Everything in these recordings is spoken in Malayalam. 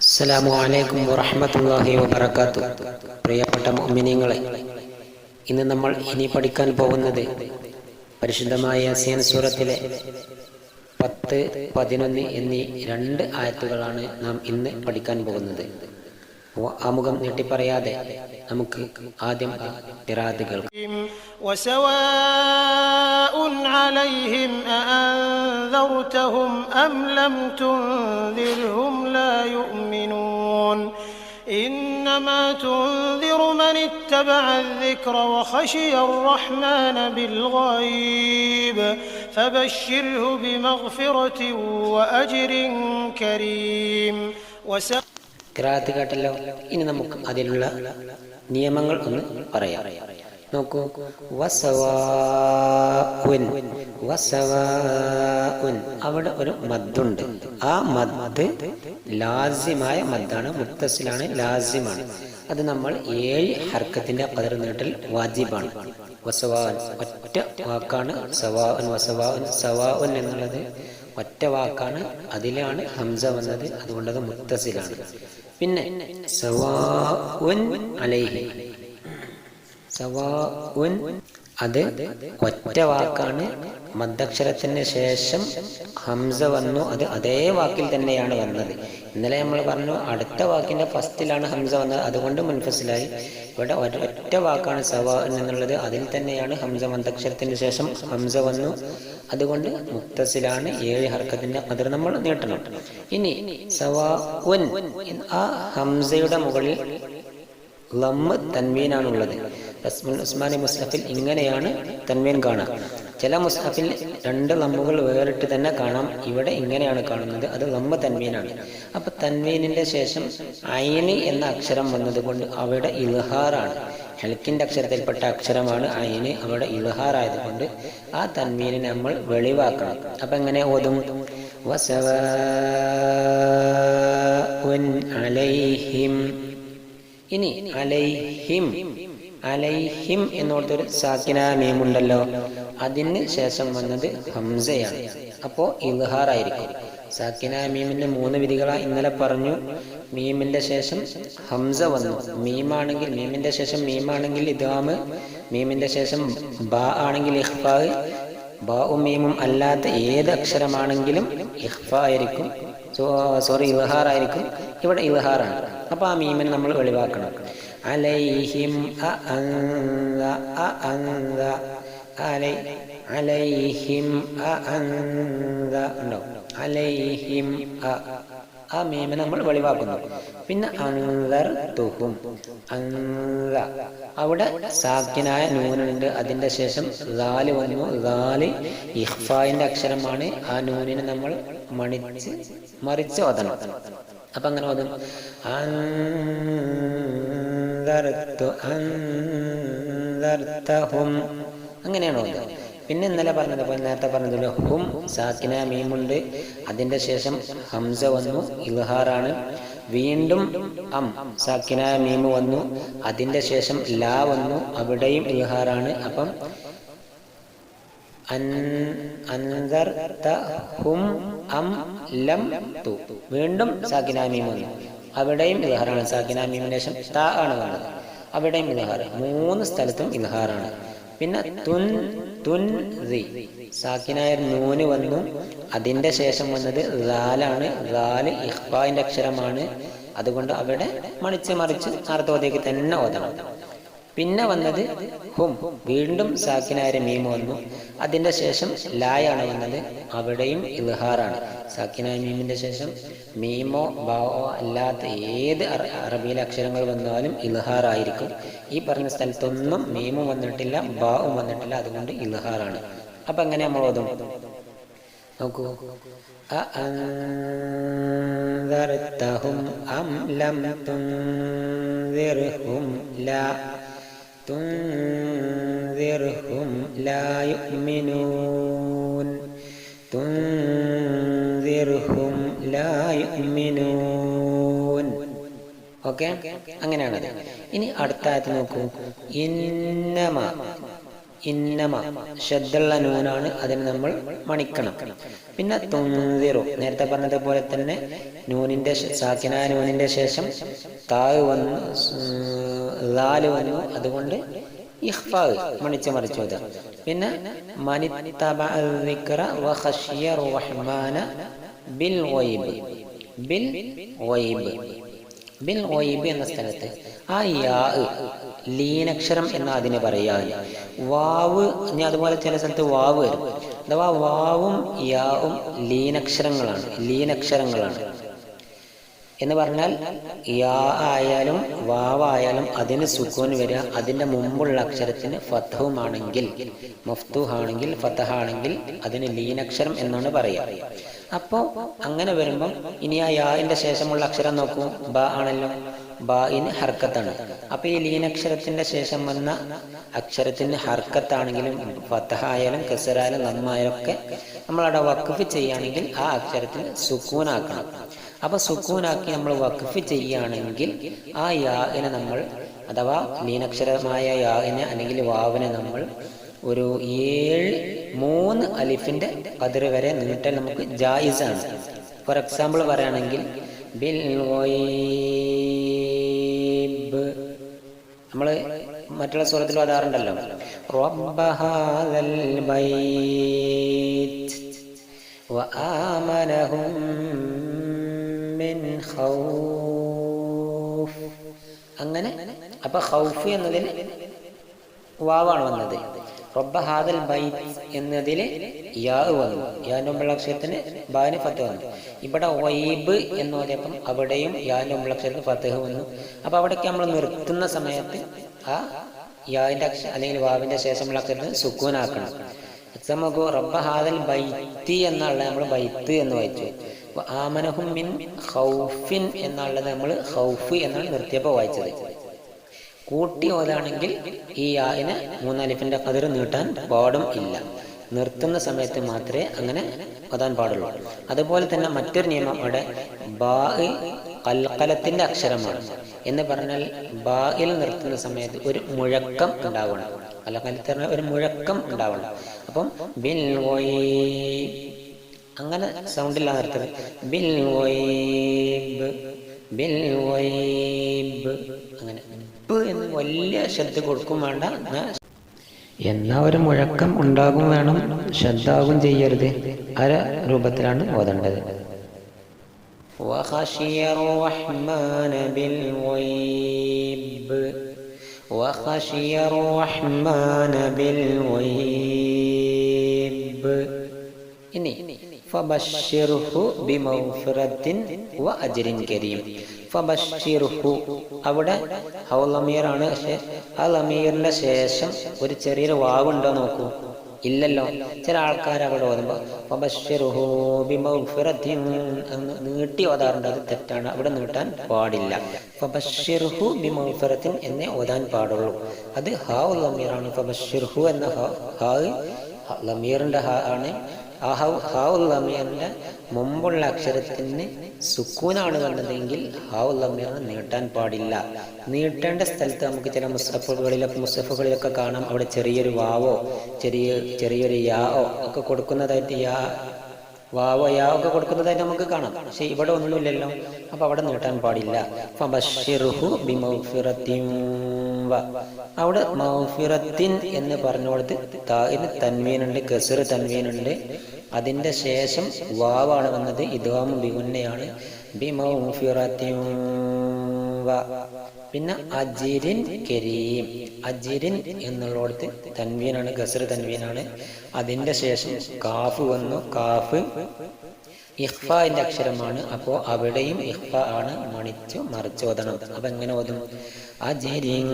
അസ്സലാമു അലൈക്കും വറഹ്മത്തുള്ളാഹി വബറകാത്തു. പ്രിയപ്പെട്ട മുഅ്മിനീങ്ങളെ ഇന്ന് നമ്മൾ ഇനി പഠിക്കാൻ പോകുന്നത് പരിശുദ്ധമായ സിയൻ സൂറത്തിലെ പത്ത് പതിനൊന്ന് എന്നീ രണ്ട് ആയത്തുകളാണ് നാം ഇന്ന് പഠിക്കാൻ പോകുന്നത്. ആമുഖം നീട്ടിപ്പറയാതെ നമുക്ക് ആദ്യം ഇറാദ് കേൾക്കാം وسواء عليهم أأنذرتهم أم لم تنذرهم لا يؤمنون إنما تنذر من اتبع الذكر وخشي الرحمن بالغيب فبشره بمغفرة وأجر كريم وس കിറാത്ത് കേട്ടല്ലോ. ഇനി നമുക്ക് അതിലുള്ള നിയമങ്ങൾ ഒന്ന് പറയാം. നോക്കൂ. അവിടെ ഒരു മദ്ദുണ്ട്. ആ മദ് ലാസിമായ മദ്ദാണ്. മുത്തസിലാണ് ലാസിമാണ്. അത് നമ്മൾ ഏഴ് ഹർക്കത്തിന്റെ പതിർ നീട്ടൽ വാജിബാണ്. വസവാൻ ഒറ്റ വാക്കാണ് സവാൻ വസവാൻ സവാൻ എന്നുള്ളത് ഒറ്റ വാക്കാണ് അതിലാണ് ഹംസ വന്നത്. അതുകൊണ്ടത് അത് മുത്തസിലാണ് പിന്നെ സവാഉൻ അലൈഹി സവാഉൻ അത് ഒറ്റ വാക്കാണ് മദ്ദക്ഷരത്തിന് ശേഷം ഹംസ വന്നു. അത് അതേ വാക്കിൽ തന്നെയാണ് വന്നത്. ഇന്നലെ നമ്മൾ പറഞ്ഞു അടുത്ത വാക്കിന്റെ ഫസ്റ്റിലാണ് ഹംസ വന്നത്. അതുകൊണ്ട് മുൻഫസിലായി. ഇവിടെ ഒറ്റ വാക്കാണ് സവ എന്നുള്ളത്. അതിൽ തന്നെയാണ് ഹംസ മന്ദക്ഷരത്തിന് ശേഷം ഹംസ വന്നു. അതുകൊണ്ട് മുക്തസിലാണ് ഏഴ് ഹർക്കത്തിന്റെ അതിർ നമ്മൾ നീട്ടണം. ഇനി സവാ ഉൻ ആ ഹംസയുടെ മുകളിൽ ലമ്മ് തൻവീനാണുള്ളത്. റസ്മുൽ ഉസ്മാനി മുസ്ഹഫിൽ ഇങ്ങനെയാണ് തൻവീൻ കാണാം. ചില മുസ്ഹഫിൽ രണ്ട് ലമ്മുകൾ വേറിട്ട് തന്നെ കാണാം. ഇവിടെ ഇങ്ങനെയാണ് കാണുന്നത്. അത് ലമ്മ് തന്മീനാണ് അപ്പൊ തന്മീനിന്റെ ശേഷം അയനി എന്ന അക്ഷരം വന്നതുകൊണ്ട് അവിടെ ഇൽഹാറാണ്. ഹെൽക്കിന്റെ അക്ഷരത്തിൽപ്പെട്ട അക്ഷരമാണ് അയന് അവിടെ ഇൽഹാർ ആയതുകൊണ്ട് ആ തന്മീനെ നമ്മൾ വെളിവാക്കണം. അപ്പൊ എങ്ങനെ ഓതും? അലൈഹിം. ഇനി അലൈഹിം. അലൈഹിം എന്നോടത്തൊരു സാക്കിന മീമുണ്ടല്ലോ. അതിന് ശേഷം വന്നത് ഹംസയാണ്. അപ്പോ ഇൽഹാറായിരിക്കും സാക്കിന മീമിന്റെ മൂന്ന് വിധികളാ ഇന്നലെ പറഞ്ഞു. മീമിന്റെ ശേഷം ഹംസ വന്നു. മീമാണെങ്കിൽ മീമിന്റെ ശേഷം മീമാണെങ്കിൽ ഇദാമ് മീമിന്റെ ശേഷം ബാ ആണെങ്കിൽ ഇഹ്ഫാ ബാവും മീമും അല്ലാത്ത ഏത് അക്ഷരമാണെങ്കിലും ഇഹ്ഫ ആയിരിക്കും. സോറി ഇൽഹാറായിരിക്കും ഇവിടെ ഇൽഹാറാണ് അപ്പൊ ആ മീമിനെ നമ്മൾ വെളിവാക്കണം അലൈഹിം അ അൻദ അ അൻദ അലൈ അലൈഹിം അ അൻദ ഉണ്ടോ? അലൈഹിം അ ആ മീമ നമ്മൾ വെളിവാക്കുന്നു. പിന്നെ അൻദർ തുഹും അൻദ. അവിടെ സാക്കിനായ നൂനുണ്ട് അതിന്റെ ശേഷം ലാൽ വന്നു. ലാൽ ഇഹ്ഫായിന്റെ അക്ഷരമാണ്. ആ നൂനിനെ നമ്മൾ മണിച്ച് മറിച്ച് ഓതണം. അപ്പൊ അങ്ങനെ ഓതും? അൻദർതു അൻദർതഹും അങ്ങനെയാണ് പിന്നെ ഇന്നലെ പറഞ്ഞത് പോലെ നേരത്തെ പറഞ്ഞതുപോലെ ഹും സാക്കിന മീമുണ്ട്. അതിന്റെ ശേഷം ഹംസ വന്നു ഇൽഹാറാണ്. വീണ്ടും അം സാക്കിന മീമ് വന്നു. അതിന്റെ ശേഷം ലാ വന്നു അവിടെയും ഇൽഹാറാണ്. അപ്പം അൻ- അൻദർതഹും അം ലം വീണ്ടും സാക്കിന മീം വന്നു. അവിടെയും ഇൽഹാറാണ് സാക്കിന മീമിന് ശേഷം ത ആണ് വേണ്ടത്. അവിടെയും ഇൽഹാർ. മൂന്ന് സ്ഥലത്തും ഇൽഹാറാണ് പിന്നെ തുൻ തുൻ റി. സാക്കിനായ നൂന് വന്നു. അതിന്റെ ശേഷം വന്നത് റാലാണ് റാൽ ഇഹ്ബായിന്റെ അക്ഷരമാണ്. അതുകൊണ്ട് അവിടെ മണിച്ച് മറിച്ച് അർത്ഥവതേക്ക് തന്നെ ഓതണം. പിന്നെ വന്നത് ഹും. വീണ്ടും സാക്കിനായ മീം വന്നു. അതിന്റെ ശേഷം ലായാണ് വന്നത്. അവിടെയും ഇൽഹാറാണ് സാക്കിനായ മീമിന്റെ ശേഷം മീമോ ബാവോ അല്ലാത്ത ഏത് അറ- അറബിയിലെ അക്ഷരങ്ങൾ വന്നാലും ഇൽഹാർ ആയിരിക്കും ഈ പറഞ്ഞ സ്ഥലത്തൊന്നും മീമും വന്നിട്ടില്ല ബാവും വന്നിട്ടില്ല അതുകൊണ്ട് ഇൽഹാറാണ് അപ്പൊ എങ്ങനെ നമ്മൾ ഓതും നോക്കൂ أأنذرتهم أم لم تنذرهم لا تنذرهم لا يؤمنون ഓക്കെ? അങ്ങനെയാണ് ഇനി അടുത്ത നോക്കൂ. ഇന്നമ. ഇന്നമ. ശ്രദ്ധുള്ള നൂനാണ് അതിന് നമ്മൾ മണിക്കണം. പിന്നെ തുന്തിറു നേരത്തെ പറഞ്ഞതുപോലെ തന്നെ നൂനിന്റെ സാക്കിനായ നൂനിന്റെ ശേഷം താഴ് വന്നു ലാൽ വന്നു. അതുകൊണ്ട് ഇഹ്ഫാവ് മണിച്ച് മറിച്ചു ഇത് പിന്നെ മനിത്തബിൽ ബിൽ ബിൽ ഒയ്ബ് എന്ന സ്ഥലത്ത്. ആ യാ ലീനക്ഷരം എന്ന അതിന് പറയാൻ. വാവ് ഇനി അതുപോലെ ചില സ്ഥലത്ത് വാവ് വരും. അഥവാ വാവും യാവും ലീനക്ഷരങ്ങളാണ് ലീനക്ഷരങ്ങളാണ്. എന്ന് പറഞ്ഞാൽ യാ ആയാലും വാവായാലും അതിന് സുക്കൂൻ വരിക. അതിന്റെ മുമ്പുള്ള അക്ഷരത്തിന് ഫത്തഹുമാണെങ്കിൽ മുഫ്തുഹാണെങ്കിൽ ഫത്തഹാണെങ്കിൽ അതിന് ലീനക്ഷരം എന്നാണ് പറയുക. അപ്പോൾ അങ്ങനെ വരുമ്പം ഇനി ആ യാന്റെ ശേഷമുള്ള അക്ഷരം നോക്കൂ. ബ ആണല്ലോ. ബായിന് ഹർക്കത്താണ്. അപ്പൊ ഈ ലീനക്ഷരത്തിന്റെ ശേഷം വന്ന അക്ഷരത്തിന് ഹർക്കത്താണെങ്കിലും ഫത്തഹായാലും കസറായാലും നമ്മായാലും ഒക്കെ നമ്മളവിടെ വക്കഫ് ചെയ്യുകയാണെങ്കിൽ ആ അക്ഷരത്തിന് സുക്കൂനാക്കണം അപ്പൊ സുക്കൂനാക്കി നമ്മൾ വഖഫ് ചെയ്യുകയാണെങ്കിൽ ആ യാഗിനെ നമ്മൾ അഥവാ മീനക്ഷരമായ യാഗിനെ അല്ലെങ്കിൽ വാവിനെ നമ്മൾ ഒരു ഏഴ് മൂന്ന് അലിഫിന്റെ അതിർ വരെ നീട്ടൽ നമുക്ക് ജായിസാണ്. ഫോർ എക്സാമ്പിൾ പറയുകയാണെങ്കിൽ ബിൽ നമ്മൾ മറ്റുള്ള സ്വരത്തിൽ വരാറുണ്ടല്ലോ റബ്ബഹാദൽ ബൈത്ത് ആമനഹും ഖൗഫ്. അങ്ങനെ അപ്പൊ ഖൗഫ് എന്നതിൽ വാവാണ് വന്നത്. റബ്ബ ഹാദൽ ബൈത്ത് എന്നതിൽ യാ വന്നു. യാനുമ്പുള്ള അക്ഷരത്തിന് ബാന് ഫത്ത് വന്നു. ഇവിടെ വൈബ് എന്ന് പറയപ്പം അവിടെയും യാനുമ്പുള്ള അക്ഷരത്തിന് ഫത്തഹ് വന്നു. അപ്പൊ അവിടേക്ക് നമ്മൾ നിർത്തുന്ന സമയത്ത് ആ യാവിന്റെ അക്ഷരം അല്ലെങ്കിൽ വാവിന്റെ ശേഷമുള്ള അക്ഷരത്തിന് സുക്കൂനാക്കണം. നമുക്ക് റബ്ബ ഹാദൽ ബൈത്തി എന്നുള്ള നമ്മൾ ബൈത്ത് എന്ന് വായിച്ചു. അപ്പൊ ആമനഹും മിൻ ഹൗഫിൻ എന്നുള്ളത് നമ്മൾ ഹൗഫ് എന്നാണ് നിർത്തിയപ്പോൾ വായിച്ചത്. കൂട്ടി ഓതാണെങ്കിൽ ഈ ആയിന് മൂന്നാലിഫിന്റെ കതിർ നീട്ടാൻ പാടും ഇല്ല. നിർത്തുന്ന സമയത്ത് മാത്രമേ അങ്ങനെ ഓതാൻ പാടുള്ളൂ. അതുപോലെ തന്നെ മറ്റൊരു നിയമം അവിടെ ബാ കൽക്കലത്തിന്റെ അക്ഷരമാണ് എന്ന് പറഞ്ഞാൽ ബായിൽ നിർത്തുന്ന സമയത്ത് ഒരു മുഴക്കം ഉണ്ടാവണം. കൽക്കലത്തിന് ഒരു മുഴക്കം ഉണ്ടാവണം. അപ്പം ബിൽ അങ്ങനെ സൗണ്ടില്ല നിർത്തത് ബിൽ വൈബ് ബിൽ വൈബ് അങ്ങനെ ബ് എന്ന് വലിയ ശ്രദ്ധ കൊടുക്കും വേണ്ട എന്നാ എന്നാ ഒരു മുഴക്കം ഉണ്ടാകും വേണം ശ്രദ്ധാകും ചെയ്യരുത് അര രൂപത്തിലാണ് ഓതേണ്ടത് وخشي الرحمن بالغيب وخشي الرحمن بالغيب ഇനി അവിടെ ഹൗലമീറാണ്. പക്ഷെ ആ ശേഷം ഒരു ചെറിയൊരു വാവുണ്ടോ നോക്കൂ. ഇല്ലല്ലോ. ചില ആൾക്കാർ അവിടെ ഓതുമ്പോൾ നീട്ടി ഓതാറുണ്ട്. അത് തെറ്റാണ്. അവിടെ നീട്ടാൻ പാടില്ല. ബിമഗ്ഫിറത്തിൻ എന്നേ ഓതാൻ പാടുള്ളൂ. അത് ഹാ ലമീറാണ് ഫബശ്ശിർഹു എന്ന ഹാ ലമീറിന്റെ ഹാ ആണ്. ആ ഹൗ ഹാവുൽ ലമീറിന്റെ മുമ്പുള്ള അക്ഷരത്തിന് സുക്കൂനാണ് കണ്ടതെങ്കിൽ ഹാവുൽ നീട്ടാൻ പാടില്ല. നീട്ടേണ്ട സ്ഥലത്ത് നമുക്ക് ചില മുസ്തഫുകളിലൊക്കെ മുസ്തഫുകളിലൊക്കെ കാണാം. അവിടെ ചെറിയൊരു വാവോ ചെറിയ ചെറിയൊരു യാവോ ഒക്കെ കൊടുക്കുന്നതായിട്ട് യാ വാവോ യാ ഒക്കെ കൊടുക്കുന്നതായിട്ട് നമുക്ക് കാണാം. പക്ഷെ ഇവിടെ ഒന്നുമില്ലല്ലോ. അപ്പൊ അവിടെ നീട്ടാൻ പാടില്ല. അവിടെ മൗഫിറത്തിൻ എന്ന് പറഞ്ഞുകൊടുത്ത് തന്മീനുണ്ട് കസിർ തൻവീനുണ്ട്. അതിന്റെ ശേഷം വാവാണ് വന്നത്. ഇദ്വാമു ബിഗുന്നയാണ്. പിന്നെ അജിരിൻ കരീം. അജിരിൻ എന്നുള്ളടത്ത് തൻവീനാണ് ഗസർ തൻവീനാണ്. അതിന്റെ ശേഷം കാഫ് വന്നു. കാഫ് ഇഹ്ഫ എന്റെ അക്ഷരമാണ്. അപ്പോ അവിടെയും ഇഹ്ഫ ആണ്. മണിച്ചു മറിച്ച് ഓതണം. അപ്പൊ എങ്ങനെ ഓതും? അജിരിൻ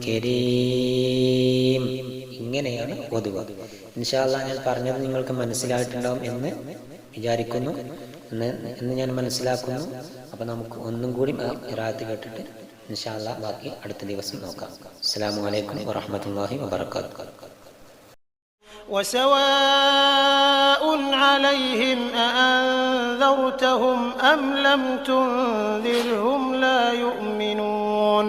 കരീം. ഇങ്ങനെയാണ് ഓതുക ഇൻഷാല്ല ഞാൻ പറഞ്ഞത് നിങ്ങൾക്ക് മനസ്സിലായിട്ടുണ്ടാവും എന്ന് വിചാരിക്കുന്നു എന്ന് എന്ന് ഞാൻ മനസ്സിലാക്കുന്നു അപ്പൊ നമുക്ക് ഒന്നും കൂടി ആ ഇറാത്ത് കേട്ടിട്ട് ഇൻഷാല്ല ബാക്കി അടുത്ത ദിവസം നോക്കാം അസ്സലാമു അലൈക്കും വറഹ്മത്തുള്ളാഹി വബറകാതുഹു وسواء عليهم أأنذرتهم أم لم تنذرهم لا يؤمنون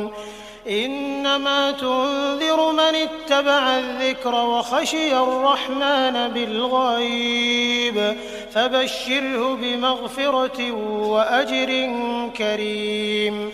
إنما تنذر من اتبع الذكر وخشي الرحمن بالغيب فبشره بمغفرة وأجر كريم.